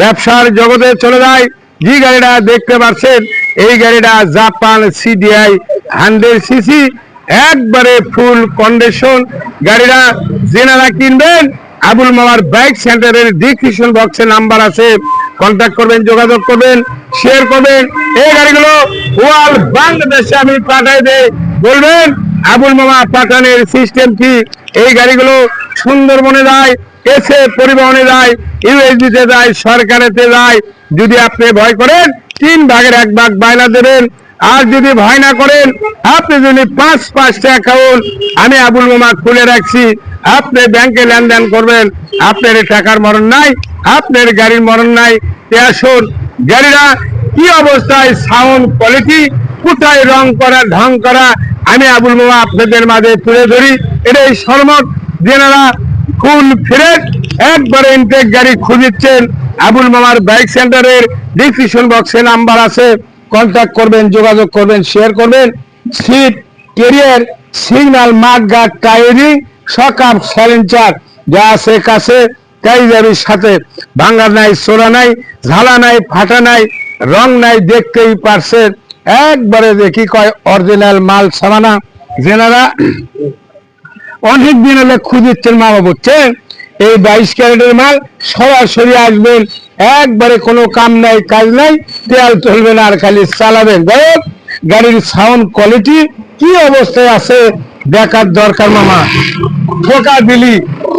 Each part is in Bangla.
ব্যবসার জগতে চলে যায়। যে গাড়িটা দেখতে পাচ্ছেন, এই গাড়িটা জাপান সিডিআই হান্ড্রেড সিসি, একবারে ফুল কন্ডিশন। গাড়িটা জেনারা কিনবেন, আবুল মামার বাইক সেন্টারের ডিসক্রিপশন বক্সে নাম্বার আছে। কন্ট্যাক্ট করবেন, যোগাযোগ করবেন শেয়ার করবেন। এই গাড়িগুলো ওয়াল বাংলাদেশে আমি পাঠাই দেই। বলবেন, আবুল মামা পাঠানের সিস্টেম কি? এই গাড়িগুলো সুন্দরবনে যায় এসে পরিবহনে যায়, ইউএসডিতে যায়, সরকারেতে যায়। যদি আপনি ভয় করেন, তিন ভাগের এক ভাগ বায়না দেবেন। আর যদি ভয় না করেন, আপনি যদি পাঁচ পাঁচটা অ্যাকাউন্ট আমি আবুল মোমা খুলে রাখছি। আপনি ব্যাংকে লেনদেন করবেন, আপনার টাকার মরণ নাই, আপনার গাড়ির মরণ নাই। আসুন, গাড়িরা কি অবস্থায় সাউন্ড কোয়ালিটি কোথায় রং করা, ঢং করা, আমি আবুল মোমা আপনাদের মাঝে তুলে ধরি। এটাই সরমত যেনারা ফুল ফ্রেশ একবারে ইনটেক গাড়ি খুঁজছেন আবুল মামার বাইক সেন্টারের ডিসক্রিপশন বক্সে নাম্বার আছে। কন্ট্যাক্ট করবেন, যোগাযোগ করবেন শেয়ার করবেন। Seat carrier signal mudguard টায়ারিং সকাপ স্যালেঞ্চার যা আছে কাছে যাবি সাথে। ভাঙ্গা নাই সোরা নাই, ঝালা নাই, ফাটা নাই, রং নাই, দেখতেই পারছেন। একবারে দেখি কয় অরিজিনাল মাল সামানা। যেনারা অনেক দিন হলে খুঁজিচ্ছেন মা বুঝছেন এই বাইশ ক্যারেটের মাল সরাসরি আসবেন, একবারে কোনো কাম নাই, কাজ নাই তেল চলবে না আর খালি চালাবেন। যাই গাড়ির সাউন্ড কোয়ালিটি কি অবস্থায় আছে দেখার দরকার মামা। ঠোকা দিলি,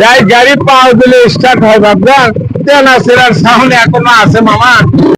যাই গাড়ি পাও দিলে স্টার্ট হয় ভাবনা তেল আছে আর সাউন্ড এখনও আছে মামা।